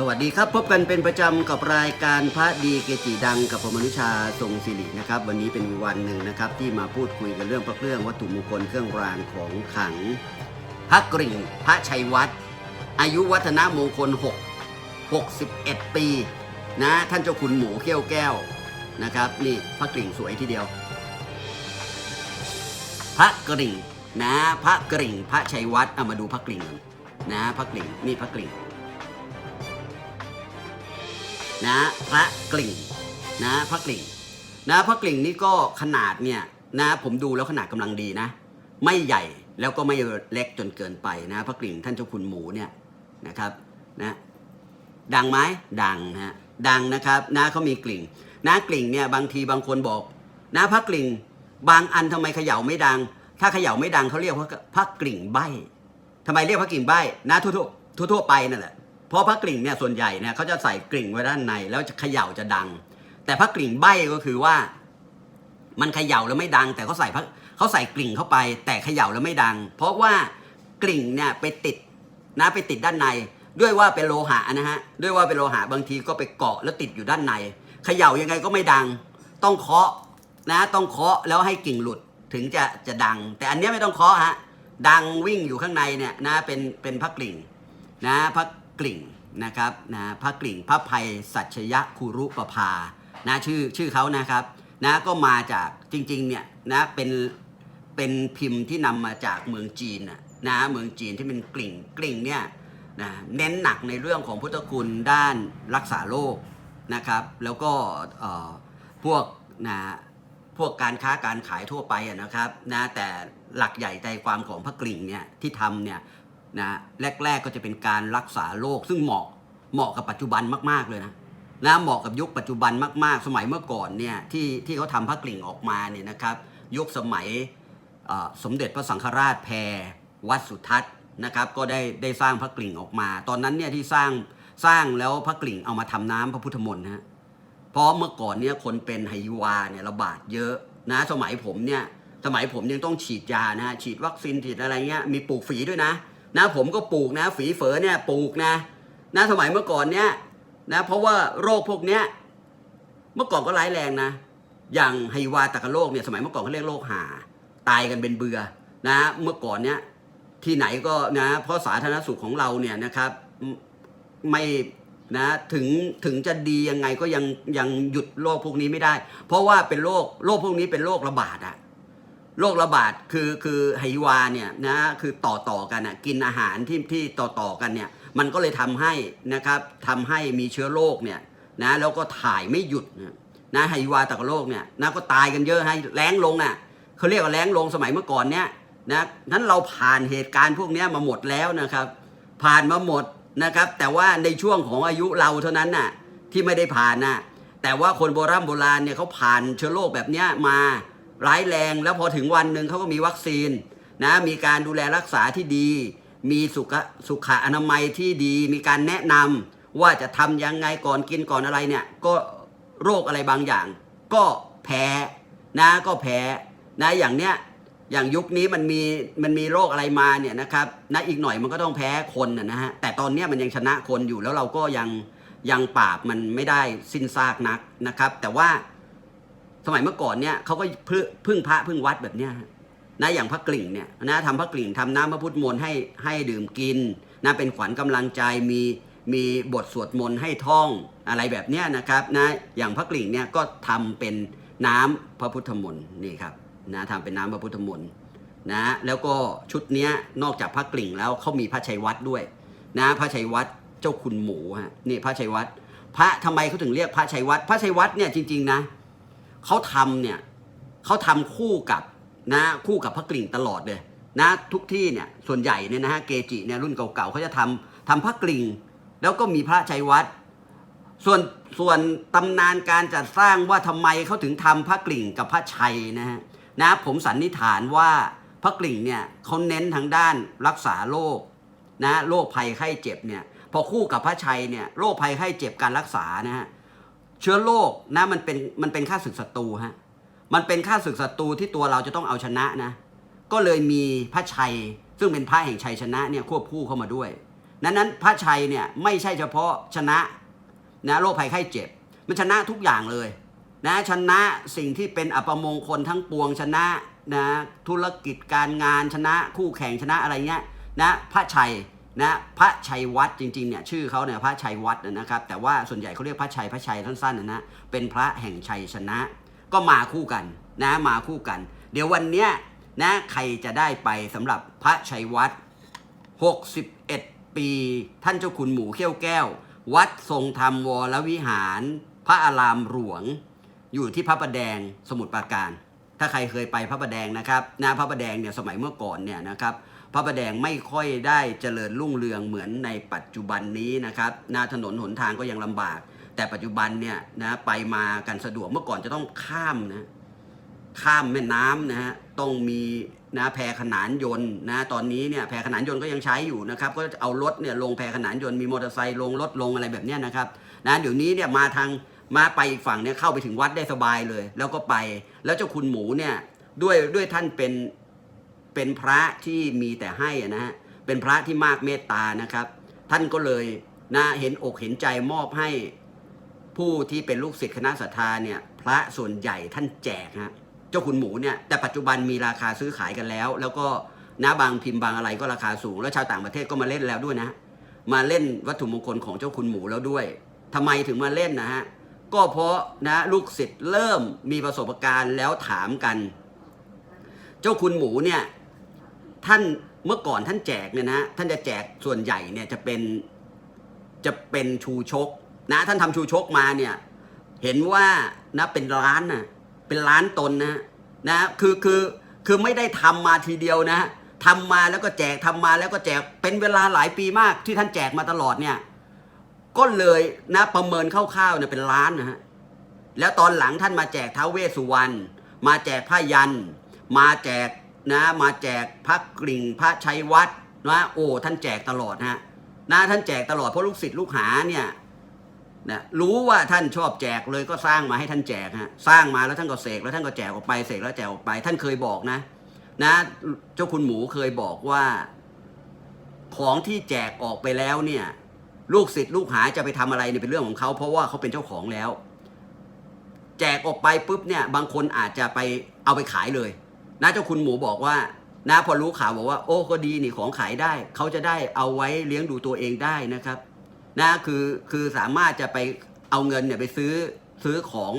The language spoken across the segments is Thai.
สวัสดีครับพบกันเป็นประจำกับรายการพระดีเกจิดังกับผมอนุชาทรงศิรินะครับ วันนี้เป็นวันหนึ่งนะครับที่มาพูดคุยกันเรื่องพระเครื่องวัตถุมงคลเครื่องรางของขลังพระกริ่งพระชัยวัฒน์อายุวัฒนมงคล 6 61 ปีนะท่านเจ้าคุณหมูเขี้ยวแก้วนะครับนี่พระกริ่งสวยทีเดียว พระกริ่งนะพระกริ่งพระชัยวัฒน์เอามาดูพระกริ่งนะพระกริ่งนี่พระกริ่ง นะพระกลิ่งนะพระกลิ่งนะพระกลิ่งนี่ก็ขนาดเนี่ยนะผมดูแล้วขนาดกำลังดีนะ ไม่ใหญ่แล้วก็ไม่เล็กจนเกินไปนะ พระกลิ่งท่านเจ้าคุณหมูเนี่ยนะครับนะดังไหมดังนะฮะดังนะครับนะเขามีกลิ่งนะกลิ่งเนี่ยบางทีบางคนบอกนะพระกลิ่งบางอันทำไมเขย่าไม่ดัง ถ้าเขย่าไม่ดังเขาเรียกว่าพระกลิ่งใบทำไมเรียกพระกลิ่งใบนะทั่วๆทั่วๆไปนั่นแหละ เพราะพระกลิ่งเนี่ยส่วนใหญ่เนี่ยเขาจะใส่กลิ่งไว้ด้านใน แล้วจะเขย่าจะดัง แต่พระกลิ่งใบก็คือว่า มันเขย่าแล้วไม่ดัง แต่เขาใส่พระเขาใส่กลิ่งเข้าไป แต่เขย่าแล้วไม่ดัง เพราะว่ากลิ่งเนี่ยไปติดนะไปติดด้านใน ด้วยว่าเป็นโลหะนะฮะด้วยว่าเป็นโลหะบางทีก็ไปเกาะแล้วติดอยู่ด้านในเขย่ายังไงก็ไม่ดัง ต้องเคาะนะต้องเคาะแล้วให้กลิ่งหลุดถึงจะจะดัง แต่อันเนี้ยไม่ต้องเคาะฮะดังวิ่งอยู่ข้างในเนี่ยนะเป็นเป็นพระกลิ่งนะพระ กลิ่งนะครับนะพระกลิ่งพระภัยสัชยคุรุปภานะชื่อชื่อเขานะครับนะก็มาจากจริงๆเนี่ยนะเป็นเป็นพิมพ์ที่นำมาจากเมืองจีนนะเมืองจีนที่เป็นกลิ่งกลิ่งเนี่ยนะเน้นหนักในเรื่องของพุทธคุณด้านรักษาโรคนะครับ แล้วก็พวกนะพวกการค้าการขายทั่วไปนะครับนะแต่หลักใหญ่ใจความของพระกลิ่งเนี่ยที่ทำเนี่ย นะแรก ๆก็จะเป็นการรักษาโรคซึ่งเหมาะเหมาะกับปัจจุบันมาก ๆเลยนะนะเหมาะกับยุคปัจจุบันมากๆ สมัยเมื่อก่อนเนี่ยที่ที่เขาทำพระกลิ่งออกมาเนี่ยนะครับยุคสมัยสมเด็จพระสังฆราชแพรวัดสุทัศน์นะครับก็ได้ได้สร้างพระกลิ่งออกมา ตอนนั้นเนี่ยที่สร้างสร้างแล้วพระกลิ่งเอามาทำน้ำพระพุทธมนต์นะฮะเพราะเมื่อก่อนเนี่ยคนเป็นไฮวาเนี่ยระบาดเยอะนะสมัยผมเนี่ยสมัยผมยังต้องฉีดยานะฉีดวัคซีนฉีดอะไรเงี้ยมีปลูกฝีด้วยนะ นะผมก็ปลูกนะ ฝีเฝอเนี่ยปลูกนะนะสมัยเมื่อก่อนเนี่ยนะเพราะว่าโรคพวกเนี้ยเมื่อก่อนก็ร้ายแรงนะ อย่างไฮวาตากโรคเนี่ยสมัยเมื่อก่อนเขาเรียกโรคหา ตายกันเป็นเบือนะเมื่อก่อนเนี่ยที่ไหนก็นะเพราะสาธารณสุขของเราเนี่ยนะครับไม่ไม่นะถึงถึงจะดียังไงก็ยังยังหยุดโรคพวกนี้ไม่ได้ เพราะว่าเป็นโรคโรคพวกนี้เป็นโรคระบาดอะ โรคระบาดคือคือไฮวาเนี่ยนะคือต่อต่อกันอะกินอาหารที่ที่ต่อต่อกันเนี่ยมันก็เลยทำให้นะครับทำให้มีเชื้อโรคเนี่ยนะแล้วก็ถ่ายไม่หยุดนะไฮวาตากโรคเนี่ยนะก็ตายกันเยอะให้แรงลงอะเขาเรียกว่าแรงลงสมัยเมื่อก่อนเนี่ยนะนั้นเราผ่านเหตุการณ์พวกนี้มาหมดแล้วนะครับ ผ่านมาหมดนะครับ แต่ว่าในช่วงของอายุเราเท่านั้นน่ะที่ไม่ได้ผ่านน่ะแต่ว่าคนโบราณโบราณเนี่ยเขาผ่านเชื้อโรคแบบเนี้ยมา ร้ายแรง แล้วพอถึงวันหนึ่งเขาก็มีวัคซีนนะมีการดูแลรักษาที่ดี มีสุขสุขอนามัยที่ดี มีการแนะนำว่าจะทำยังไงก่อนกินก่อนอะไรเนี่ยก็โรคอะไรบางอย่าง ก็แพ้นะก็แพ้นะอย่างเนี้ยอย่างยุคนี้มันมีมันมีโรคอะไรมาเนี่ยนะครับนะอีกหน่อยมันก็ต้องแพ้คนนะนะฮะแต่ตอนเนี้ยมันยังชนะคนอยู่แล้วเราก็ยังยังปราบมันไม่ได้สิ้นซากนักนะครับ แต่ว่า สมัยเมื่อก่อนเนี่ยเขาก็พึ่งพระพึ่งวัดแบบเนี้ยนะอย่างพระกลิ่งเนี่ยนะทำพระกลิ่งทำน้ำพระพุทธมนต์ให้ให้ดื่มกินนะเป็นขวัญกำลังใจมีมีบทสวดมนต์ให้ท่องอะไรแบบเนี้ยนะครับนะอย่างพระกลิ่งเนี่ยก็ทำเป็นน้ำพระพุทธมนต์นี่ครับนะทำเป็นน้ำพระพุทธมนต์นะแล้วก็ชุดเนี้ยนอกจากพระกลิ่งแล้วเขามีพระชัยวัดด้วยนะพระชัยวัดเจ้าคุณหมูฮะนี่พระชัยวัดพระทำไมเขาถึงเรียกพระชัยวัดพระชัยวัดเนี่ยจริงๆนะ เขาทำเนี่ยเขาทำคู่กับนะคู่กับพระกลิ่งตลอดเลยนะทุกที่เนี่ยส่วนใหญ่เนี่ยนะฮะเกจิเนี่ยรุ่นเก่าๆเขาจะทำทำพระกลิ่ง แล้วก็มีพระชัยวัดส่วนส่วนตำนานการจัดสร้างว่าทำไมเขาถึงทำพระกลิ่งกับพระชัยนะฮะนะผมสันนิษฐานว่าพระกลิ่งเนี่ยเขาเน้นทางด้านรักษาโรคนะโรคภัยไข้เจ็บเนี่ยพอคู่กับพระชัยเนี่ยโรคภัยไข้เจ็บการรักษานะฮะ เชื้อโรคนะมันเป็นมันเป็นค่าศึกศัตรูฮะมันเป็นค่าศึกศัตรูที่ตัวเราจะต้องเอาชนะนะ ก็เลยมีพระชัย ซึ่งเป็นพระแห่งชัยชนะเนี่ยควบคู่เข้ามาด้วยนั้นนั้นพระชัยเนี่ยไม่ใช่เฉพาะชนะนะโรคภัยไข้เจ็บ มันชนะทุกอย่างเลยนะชนะสิ่งที่เป็นอัปมงคลทั้งปวงชนะนะธุรกิจการงานชนะคู่แข่งชนะอะไรเงี้ยนะพระชัย นะพระชัยวัดจริงๆเนี่ยชื่อเขาเนี่ยพระชัยวัดนะครับ แต่ว่าส่วนใหญ่เขาเรียกพระชัยพระชัยสั้นๆนะนะเป็นพระแห่งชัยชนะ ก็มาคู่กันนะมาคู่กัน เดี๋ยววันเนี้ยนะใครจะได้ไปสำหรับพระชัยวัด61 ปี ท่านเจ้าคุณหมูเขี้ยวแก้ว วัดทรงธรรมวรวิหาร พระอารามหลวง อยู่ที่พระประแดงสมุทรปราการ ถ้าใครเคยไปพระประแดงนะครับนะพระประแดงเนี่ยสมัยเมื่อก่อนเนี่ยนะครับ พระประแดงไม่ค่อยได้เจริญรุ่งเรืองเหมือนในปัจจุบันนี้นะครับหน้าถนนหนทางก็ยังลำบาก แต่ปัจจุบันเนี่ยนะไปมากันสะดวกเมื่อก่อนจะต้องข้ามนะข้ามแม่น้ำนะฮะต้องมีนะแพขนานยนต์นะตอนนี้เนี่ยแพขนานยนต์ก็ยังใช้อยู่นะครับก็เอารถเนี่ยลงแพขนานยนต์มีมอเตอร์ไซค์ลงรถลงอะไรแบบนี้นะครับนะเดี๋ยวนี้เนี่ยมาทางมาไปอีกฝั่งเนี่ยเข้าไปถึงวัดได้สบายเลย แล้วก็ไปแล้วเจ้าคุณหมูเนี่ยด้วยด้วยท่านเป็น เป็นพระที่มีแต่ให้นะฮะเป็นพระที่มากเมตตานะครับ ท่านก็เลยนะเห็นอกเห็นใจมอบให้ผู้ที่เป็นลูกศิษย์คณะศรัทธาเนี่ยพระส่วนใหญ่ท่านแจกฮะเจ้าคุณหมูเนี่ยแต่ปัจจุบันมีราคาซื้อขายกันแล้ว แล้วก็นะบางพิมพ์บางอะไรก็ราคาสูง แล้วชาวต่างประเทศก็มาเล่นแล้วด้วยนะ มาเล่นวัตถุมงคลของเจ้าคุณหมูแล้วด้วยทำไมถึงมาเล่นนะฮะก็เพราะนะลูกศิษย์เริ่มมีประสบการณ์แล้วถามกัน เจ้าคุณหมูเนี่ย ท่านเมื่อก่อนท่านแจกเนี่ยนะท่านจะแจกส่วนใหญ่เนี่ยจะเป็นจะเป็นชูชกนะท่านทำชูชกมาเนี่ยเห็นว่านะเป็นล้านนะเป็นล้านตนนะนะคือคือคือไม่ได้ทำมาทีเดียวนะทำมาแล้วก็แจกทำมาแล้วก็แจกเป็นเวลาหลายปีมากที่ท่านแจกมาตลอดเนี่ยก็เลยนะประเมินคร่าวๆเนี่ยเป็นล้านนะฮะแล้วตอนหลังท่านมาแจกท้าวเวสสุวรรณมาแจกผ้ายัน มาแจก นะมาแจกพระกริ่งพระชัยวัดนะโอ้ท่านแจกตลอดฮะนะท่านแจกตลอดเพราะลูกศิษย์ลูกหาเนี่ยนะรู้ว่าท่านชอบแจกเลยก็สร้างมาให้ท่านแจกฮะสร้างมาแล้วท่านก็เสกแล้วท่านก็แจกออกไปเสกแล้วแจกออกไป ท่านเคยบอกนะ นะ เจ้าคุณหมูเคยบอกว่า ของที่แจกออกไปแล้วเนี่ย ลูกศิษย์ลูกหาจะไปทำอะไรเนี่ยเป็นเรื่องของเขาเพราะว่าเขาเป็นเจ้าของแล้ว แจกออกไปปุ๊บเนี่ย บางคนอาจจะไปเอาไปขายเลย นะเจ้าคุณหมูบอกว่านะพอรู้ข่าวบอกว่า โอ้ก็ดีนี่ของขายได้ เขาจะได้เอาไว้เลี้ยงดูตัวเองได้นะครับนะคือคือสามารถจะไปเอาเงินเนี่ยไปซื้อซื้อของ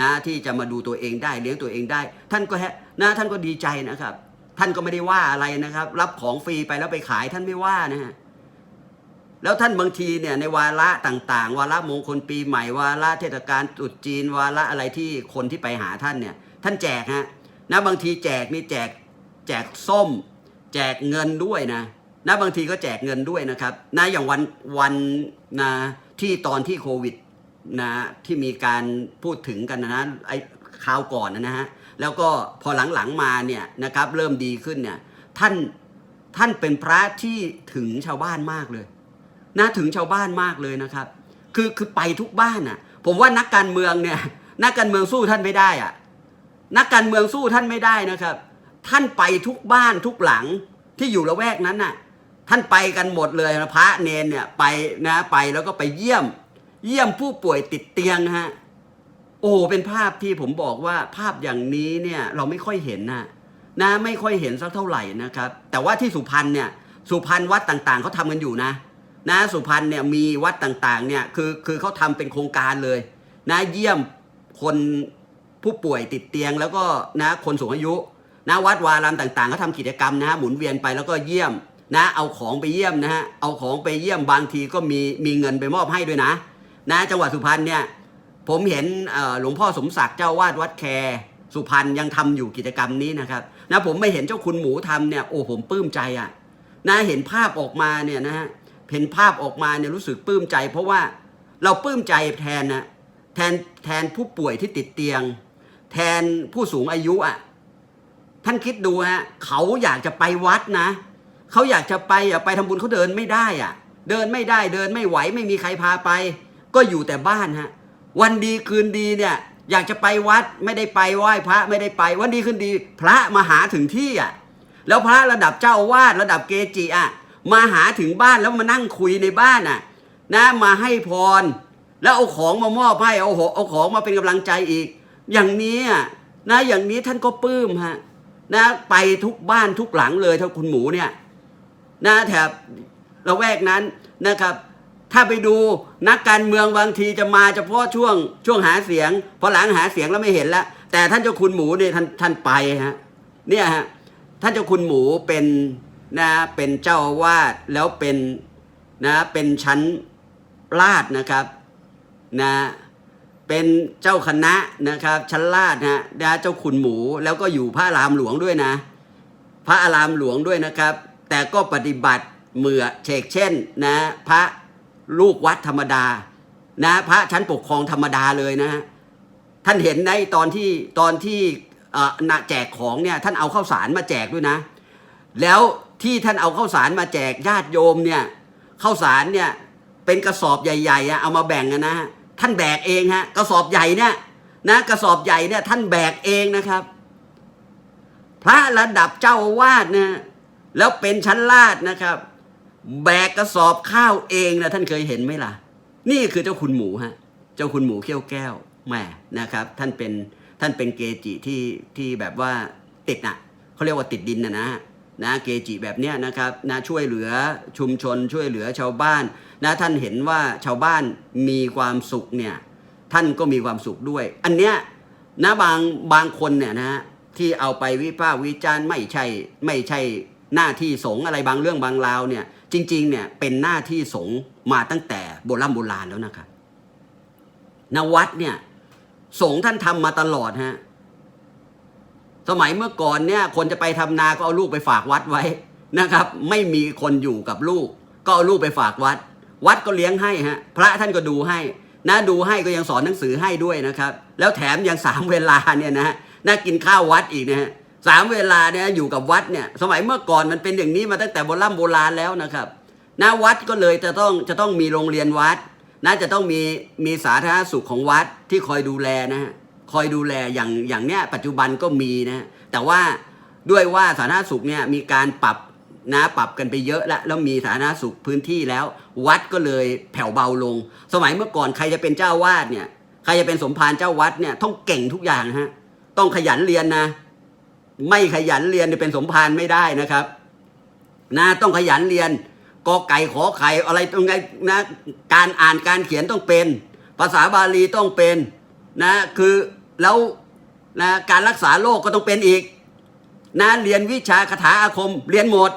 นะที่จะมาดูตัวเองได้เลี้ยงตัวเองได้ ท่านก็แฮนะท่านก็ดีใจนะครับ ท่านก็ไม่ได้ว่าอะไรนะครับ รับของฟรีไปแล้วไปขายท่านไม่ว่านะฮะแล้วท่านบางทีเนี่ยในวาระต่างๆ วาระมงคลปีใหม่วาระเทศกาลตรุษจีนวาระอะไรที่คนที่ไปหาท่านเนี่ย ท่านแจกฮะ นะบางทีแจกนี่แจกแจกส้ม แจกเงินด้วยนะนะบางทีก็แจกเงินด้วยนะครับนะอย่างวันวันนะที่ตอนที่โควิดนะที่มีการพูดถึงกันนะไอ้คราวก่อนนะฮะแล้วก็พอหลังๆมาเนี่ยนะครับเริ่มดีขึ้นเนี่ยท่านท่านเป็นพระที่ถึงชาวบ้านมากเลยนะถึงชาวบ้านมากเลยนะครับ คือคือไปทุกบ้านน่ะ ผมว่านักการเมืองเนี่ยนักการเมืองสู้ท่านไม่ได้อะ นักการเมืองสู้ท่านไม่ได้นะครับ ท่านไปทุกบ้านทุกหลังที่อยู่ละแวกนั้นน่ะ ท่านไปกันหมดเลยนะพระเนนเนี่ยไปนะไปแล้วก็ไปเยี่ยม เยี่ยมผู้ป่วยติดเตียงฮะโอ้เป็นภาพที่ผมบอกว่าภาพอย่างนี้เนี่ยเราไม่ค่อยเห็นนะนะไม่ค่อยเห็นสักเท่าไหร่นะครับ แต่ว่าที่สุพรรณเนี่ยสุพรรณวัดต่างๆเขาทำกันอยู่นะ นะสุพรรณเนี่ยมีวัดต่างๆเนี่ยคือคือเขาทำเป็นโครงการเลย นะเยี่ยมคน ผู้ป่วยติดเตียง แล้วก็นะคนสูงอายุนะวัดวารามต่างๆเขาทำกิจกรรมนะฮะหมุนเวียนไปแล้วก็เยี่ยมนะเอาของไปเยี่ยมนะฮะเอาของไปเยี่ยมบางทีก็มีมีเงินไปมอบให้ด้วยนะ นะจังหวัดสุพรรณเนี่ยผมเห็นหลวงพ่อสมศักดิ์เจ้าวาดวัดแคสุพรรณยังทำอยู่กิจกรรมนี้นะครับนะผมไม่เห็นเจ้าคุณหมูทำเนี่ยโอ้ผมปลื้มใจอะ่ะนะเห็นภาพออกมาเนี่ยนะฮะเห็นภาพออกมาเนี่ยรู้สึกปลื้มใจ เพราะว่าเราปลื้มใจแทนนะแทนแทนผู้ป่วยที่ติดเตียง แทนผู้สูงอายุอะ ท่านคิดดูฮะเขาอยากจะไปวัดนะ เขาอยากจะไปอ่ไปทำบุญเขาเดินไม่ได้อะ เดินไม่ได้เดินไม่ไหวไม่มีใครพาไป ก็อยู่แต่บ้านฮะ วันดีคืนดีเนี่ย อยากจะไปวัดไม่ได้ไปไหว้พระไม่ได้ไป วันดีคืนดี พระมาหาถึงที่อะ แล้วพระระดับเจ้าวาดระดับเกจิอะมาหาถึงบ้านแล้วมานั่งคุยในบ้านน่ะ นะมาให้พร แล้วเอาของมามอบให้เอาเอาของมาเป็นกำลังใจอีก อย่างนี้อะนะอย่างนี้ท่านก็ปลื้มฮะนะไปทุกบ้านทุกหลังเลยถ้าคุณหมูเนี่ยนะแถบละแวกนั้นนะครับ ถ้าไปดูนักการเมืองบางทีจะมาเฉพาะช่วงช่วงหาเสียงพอหลังหาเสียงแล้วไม่เห็นแล้วแต่ท่านเจ้าคุณหมูเนี่ยท่านท่านไปฮะเนี่ยฮะท่านเจ้าคุณหมูเป็นนะเป็นเจ้าวาสแล้วเป็นนะเป็นชั้นราชนะครับนะ เป็นเจ้าคณะนะครับชั้นราชนะนะเจ้าคุณหมูแล้วก็อยู่พระอารามหลวงด้วยนะ พระอารามหลวงด้วยนะครับ แต่ก็ปฏิบัติเหมือเชกเช่นนะพระลูกวัดธรรมดานะพระชั้นปกครองธรรมดาเลยนะท่านเห็นในตอนที่ตอนที่นะแจกของเนี่ยท่านเอาข้าวสารมาแจกด้วยนะ แล้วที่ท่านเอาข้าวสารมาแจกญาติโยมเนี่ยข้าวสารเนี่ยเป็นกระสอบใหญ่ๆเอามาแบ่งกันนะฮะ ท่านแบกเองฮะกระสอบใหญ่เนี่ยนะกระสอบใหญ่เนี่ยท่านแบกเองนะครับ พระระดับเจ้าวาสนะแล้วเป็นชั้นลาดนะครับ แบกกระสอบข้าวเองนะท่านเคยเห็นไหมล่ะ นี่คือเจ้าคุณหมูฮะเจ้าคุณหมูเขี้ยวแก้วแหม่นะครับ ท่านเป็นท่านเป็นเกจิที่ที่แบบว่าติดน่ะเขาเรียกว่าติดดินนะนะ นะเกจิแบบเนี้ยนะครับนะช่วยเหลือชุมชนช่วยเหลือชาวบ้านนะท่านเห็นว่าชาวบ้านมีความสุขเนี่ยท่านก็มีความสุขด้วย อันเนี้ยนะบางบางคนเนี่ยนะฮะที่เอาไปวิพากษ์วิจารณ์ไม่ใช่ไม่ใช่หน้าที่สงอะไรบางเรื่องบางราวเนี่ยจริงๆเนี่ยเป็นหน้าที่สงมาตั้งแต่โบราณโบราณแล้วนะครับนวัดเนี่ยสงท่านทำมาตลอดฮะ สมัยเมื่อก่อนเนี่ยคนจะไปทำนาก็เอาลูกไปฝากวัดไว้นะครับ ไม่มีคนอยู่กับลูก ก็เอาลูกไปฝากวัด วัดก็เลี้ยงให้ฮะพระท่านก็ดูให้นะดูให้ก็ยังสอนหนังสือให้ด้วยนะครับ แล้วแถมยังสามเวลาเนี่ยนะฮะน่ากินข้าววัดอีกนะฮะสามเวลาเนี่ยอยู่กับวัดเนี่ยสมัยเมื่อก่อนมันเป็นอย่างนี้มาตั้งแต่โบราณโบราณแล้วนะครับนะวัดก็เลยจะต้องจะต้องมีโรงเรียนวัดนะจะต้องมีมีสาธารณสุขของวัดที่คอยดูแลนะฮะ คอยดูแลอย่างอย่างเนี้ยปัจจุบันก็มีนะแต่ว่าด้วยว่าสาธารณสุขเนี่ยมีการปรับนะปรับกันไปเยอะแล้วแล้วมีสาธารณสุขพื้นที่แล้ว วัดก็เลยแผ่วเบาลง สมัยเมื่อก่อนใครจะเป็นเจ้าวาดเนี่ยใครจะเป็นสมภารเจ้าวัดเนี่ยต้องเก่งทุกอย่างนะฮะต้องขยันเรียนนะ ไม่ขยันเรียนเนี่ยเป็นสมภารไม่ได้นะครับ นะต้องขยันเรียนกอไก่ขอไข่อะไรตรงไงนะการอ่านการเขียนต้องเป็น ภาษาบาลีต้องเป็นนะคือ แล้วนะการรักษาโรคก็ต้องเป็นอีกนะเรียนวิชาคาถาอาคม เรียนหมด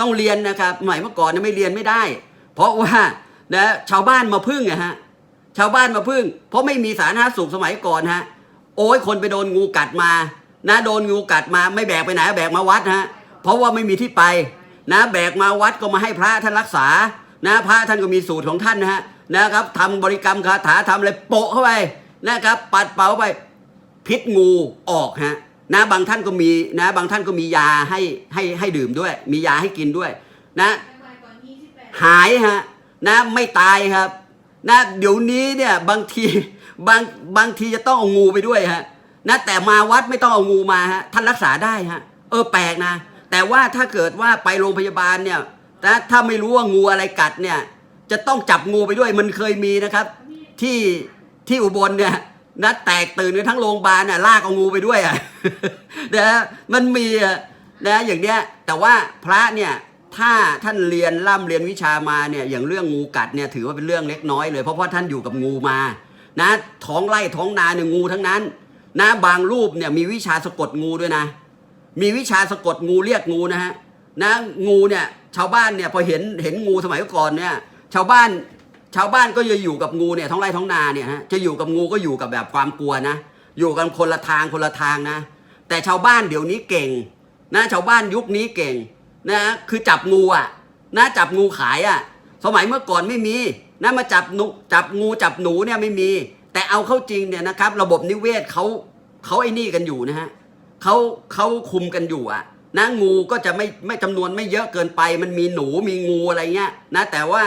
ต้องเรียนนะครับสมัยเมื่อก่อนไม่เรียนไม่ได้ เพราะว่านะชาวบ้านมาพึ่งอะฮะชาวบ้านมาพึ่ง เพราะไม่มีสาธารณสุขสมัยก่อนฮะโอ้ยคนไปโดนงูกัดมานะโดนงูกัดมาไม่แบกไปไหนแบกมาวัดฮะเพราะว่าไม่มีที่ไปนะแบกมาวัดก็มาให้พระท่านรักษานะพระท่านก็มีสูตรของท่านนะฮะนะครับทำบริกรรมคาถาทำอะไรโปะเข้าไปนะครับปัดเป่าไป พิษงูออกฮะนะบางท่านก็มีนะบางท่านก็มียาให้ให้ให้ดื่มด้วย มียาให้กินด้วย นะหายฮะนะไม่ตายครับนะเดี๋ยวนี้เนี่ยบางทีบางบางทีจะต้องเอางูไปด้วยฮะนะแต่มาวัดไม่ต้องเอางูมาฮะท่านรักษาได้ฮะเออแปลกนะ แต่ว่าถ้าเกิดว่าไปโรงพยาบาลเนี่ยนะถ้าไม่รู้ว่างูอะไรกัดเนี่ย จะต้องจับงูไปด้วยมันเคยมีนะครับ ที่ที่อุบลเนี่ย นะแตกตื่นกันทั้งโรงพยาบาลน่ะลากเอางูไปด้วยอะนะมันมีอะนะอย่างเนี้ยแต่ว่าพระเนี่ยถ้าท่านเรียนร่ำเรียนวิชามาเนี่ยอย่างเรื่องงูกัดเนี่ยถือว่าเป็นเรื่องเล็กน้อยเลยเพราะว่าท่านอยู่กับงูมา นะท้องไร่ท้องนาเนี่ยงูทั้งนั้น นะบางรูปเนี่ยมีวิชาสะกดงูด้วยนะ มีวิชาสะกดงูเรียกงูนะฮะนะงูเนี่ยชาวบ้านเนี่ยพอเห็นเห็นงูสมัยก่อนเนี่ยชาวบ้าน ชาวบ้านก็จะอยู่กับงูเนี่ยท้องไร่ท้องนาเนี่ยฮะจะอยู่กับงูก็อยู่กับแบบความกลัวนะ อยู่กันคนละทางคนละทางนะ แต่ชาวบ้านเดี๋ยวนี้เก่ง นะ ชาวบ้านยุคนี้เก่งนะคือจับงูอะนะจับงูขายอะ สมัยเมื่อก่อนไม่มีนะมาจับนูจับงูจับหนูเนี่ยไม่มี แต่เอาเข้าจริงเนี่ยนะครับ ระบบนิเวศเขาเขาไอ้นี่กันอยู่นะฮะเขาเขาคุมกันอยู่อะนะงูก็จะไม่ไม่จำนวนไม่เยอะเกินไป มันมีหนูมีงูอะไรเงี้ยนะแต่ว่า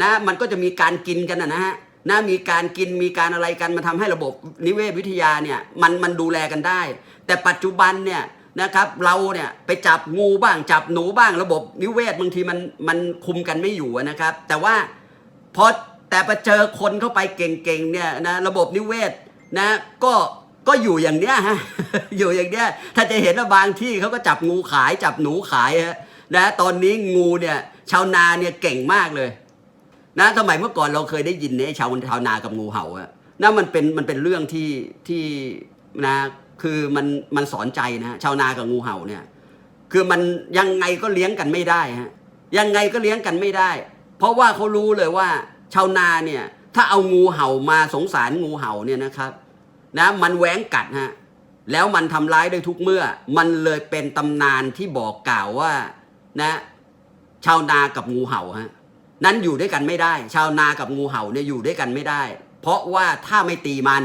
นะมันก็จะมีการกินกันนะฮะนะมีการกินมีการอะไรกันมันทำให้ระบบนิเวศวิทยาเนี่ยมันมันดูแลกันได้ แต่ปัจจุบันเนี่ยนะครับเราเนี่ยไปจับงูบ้างจับหนูบ้างระบบนิเวศบางทีมันมันคุมกันไม่อยู่นะครับ แต่ว่าพอแต่ไปเจอคนเข้าไปเก่งๆเนี่ยนะระบบนิเวศนะก็ก็อยู่อย่างเนี้ยฮะอยู่อย่างเนี้ยถ้าจะเห็นว่าบางที่เขาก็จับงูขายจับหนูขายฮะนะตอนนี้งูเนี่ยชาวนาเนี่ยเก่งมากเลย นะสมัยเมื่อก่อนเราเคยได้ยินเนี่ยชาวชาวนากับงูเห่าอะนะมันเป็นมันเป็นเรื่องที่ที่นะคือมันมันสอนใจนะชาวนากับงูเห่าเนี่ยคือมันยังไงก็เลี้ยงกันไม่ได้ฮะยังไงก็เลี้ยงกันไม่ได้ เพราะว่าเขารู้เลยว่า ชาวนาเนี่ยถ้าเอางูเห่ามาสงสารงูเห่าเนี่ยนะครับนะมันแหวงกัดฮะแล้วมันทำร้ายได้ทุกเมื่อ มันเลยเป็นตำนานที่บอกกล่าวว่านะชาวนากับงูเห่าฮะ นั้นอยู่ด้วยกันไม่ได้ ชาวนากับงูเห่าเนี่ยอยู่ด้วยกันไม่ได้ เพราะว่าถ้าไม่ตีมัน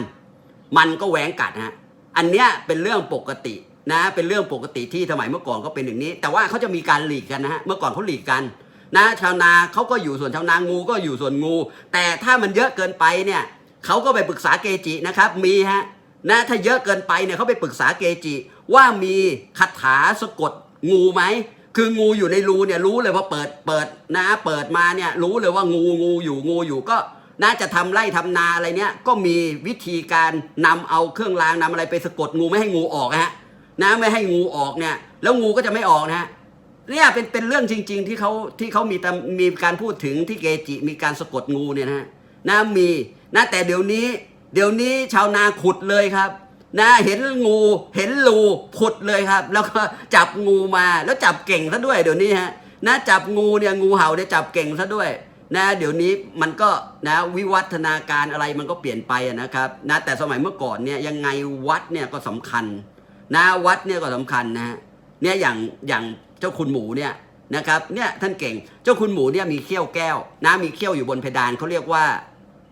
มันก็แหวงกัดฮะอันเนี้ยเป็นเรื่องปกตินะเป็นเรื่องปกติที่สมัยเมื่อก่อนก็เป็นอย่างนี้ แต่ว่าเขาจะมีการหลีกกันนะฮะเมื่อก่อนเขาหลีกกันนะชาวนาเขาก็อยู่ส่วนชาวนางูก็อยู่ส่วนงู แต่ถ้ามันเยอะเกินไปเนี่ยเขาก็ไปปรึกษาเกจินะครับมีฮะนะถ้าเยอะเกินไปเนี่ยเขาไปปรึกษาเกจิ ว่ามีคาถาสะกดงูไหม คืองูอยู่ในรูเนี่ยรู้เลยว่าเปิดเปิดนะเปิดมาเนี่ยรู้เลยว่างูงูอยู่งูอยู่ก็น่าจะทำไร่ทำนาอะไรเนี่ยก็มีวิธีการนำเอาเครื่องรางนำอะไรไปสะกดงูไม่ให้งูออกฮะนะไม่ให้งูออกเนี่ย แล้วงูก็จะไม่ออกนะฮะเนี่ยเป็นเป็นเรื่องจริง ๆ ที่เขาที่เขามีตำมีการพูดถึงที่เกจิมีการสะกดงูเนี่ยนะนะมีนะแต่เดี๋ยวนี้ เดี๋ยวนี้ชาวนาขุดเลยครับ นะเห็นงูเห็นรูขุดเลยครับ แล้วก็จับงูมาแล้วจับเก่งซะด้วยเดี๋ยวนี้ฮะนะจับงูเนี่ยงูเห่าเนี่ยจับเก่งซะด้วยนะเดี๋ยวนี้มันก็นะวิวัฒนาการอะไรมันก็เปลี่ยนไปนะครับนะแต่สมัยเมื่อก่อนเนี่ยยังไงวัดเนี่ยก็สำคัญนะวัดเนี่ยก็สำคัญนะฮะเนี่ยอย่างอย่างเจ้าคุณหมูเนี่ยนะครับเนี่ยท่านเก่งเจ้าคุณหมูเนี่ยมีเขี้ยวแก้วนะมีเขี้ยวอยู่บนเพดานเขาเรียกว่า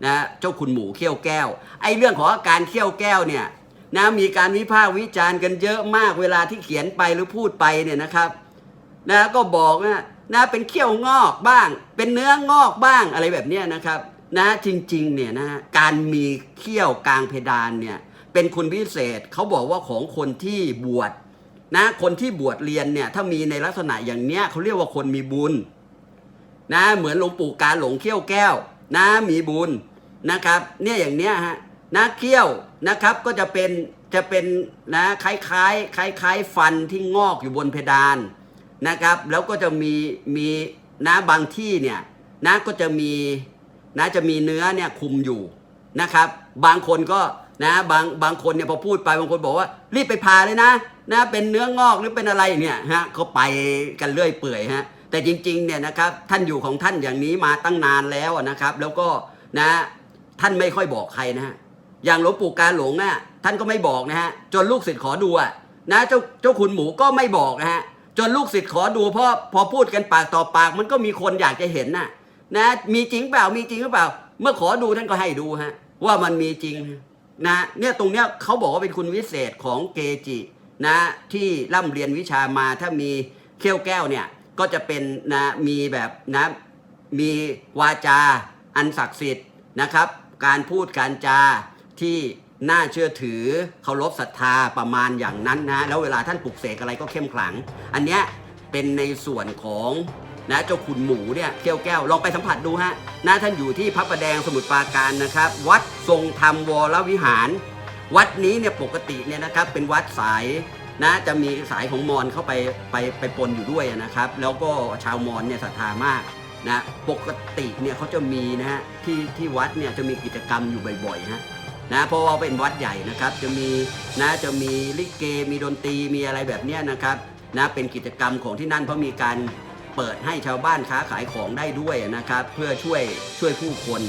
นะเจ้าคุณหมูเขี้ยวแก้วไอ้เรื่องของอาการเขี้ยวแก้วเนี่ย นะมีการวิพากษ์วิจารณ์กันเยอะมากเวลาที่เขียนไปหรือพูดไปเนี่ยนะครับ นะก็บอกนะนะเป็นเขี้ยวงอกบ้าง เป็นเนื้องอกบ้างอะไรแบบนี้นะครับ นะจริงๆเนี่ยนะการมีเขี้ยวกลางเพดานเนี่ยเป็นคุณพิเศษเขาบอกว่าของคนที่บวชนะคนที่บวชเรียนเนี่ยถ้ามีในลักษณะอย่างเนี้ยเขาเรียกว่าคนมีบุญนะเหมือนหลวงปู่การหลงเขี้ยวแก้ว นะมีบุญนะครับ เนี่ยอย่างเนี้ยฮะ นะเขี้ยวนะครับก็จะเป็นจะเป็นนะคล้ายๆคล้ายๆฟันที่งอกอยู่บนเพดานนะครับ แล้วก็จะมีมีนะบางที่เนี่ยนะก็จะมีนะจะมีเนื้อเนี่ยคุมอยู่นะครับ บางคนก็นะบางบางคนเนี่ยพอพูดไปบางคนบอกว่า รีบไปผ่าเลยนะนะเป็นเนื้องอกหรือเป็นอะไรเนี่ยฮะเขาไปกันเรื่อยเปื่อยฮะแต่จริงๆเนี่ยนะครับท่านอยู่ของท่านอย่างนี้มาตั้งนานแล้วนะครับ แล้วก็นะท่านไม่ค่อยบอกใครนะฮะ อย่างหลวงปู่การหลงน่ะท่านก็ไม่บอกนะฮะ จนลูกศิษย์ขอดูอะนะเจ้าเจ้าคุณหมูก็ไม่บอกนะฮะ จนลูกศิษย์ขอดูเพราะพอพูดกันปากต่อปากมันก็มีคนอยากจะเห็นน่ะ นะ มีจริงเปล่ามีจริงหรือเปล่า เมื่อขอดูท่านก็ให้ดูฮะ ว่ามันมีจริงนะเนี่ยตรงเนี้ยเขาบอกว่าเป็นคุณวิเศษของเกจินะที่ร่ำเรียนวิชามาถ้ามีเขี้ยวแก้วเนี่ยก็จะเป็นนะมีแบบนะมีวาจาอันศักดิ์สิทธิ์นะครับ การพูดการจา ที่น่าเชื่อถือเคารพศรัทธาประมาณอย่างนั้นนะแล้วเวลาท่านปลุกเสกอะไรก็เข้มขลัง อันเนี้ยเป็นในส่วนของนะเจ้าขุนหมูเนี่ยเขี้ยวแก้วลองไปสัมผัสดูฮะนะท่านอยู่ที่พระประแดงสมุทรปราการนะครับ วัดทรงธรรมวรวิหาร วัดนี้เนี่ยปกติเนี่ยนะครับเป็นวัดสายนะจะมีสายของมอญเข้าไปไปไปปนอยู่ด้วยนะครับ แล้วก็ชาวมอญเนี่ยศรัทธามากนะปกติเนี่ยเขาจะมีนะฮะที่ที่วัดเนี่ยจะมีกิจกรรมอยู่บ่อยๆฮะ นะเพราะว่าเป็นวัดใหญ่นะครับ จะมีนะจะมีลิเกมีดนตรีมีอะไรแบบเนี้ยนะครับนะเป็นกิจกรรมของที่นั่นเพราะมีการเปิดให้ชาวบ้านค้าขายของได้ด้วยนะครับ เพื่อช่วยช่วยผู้คน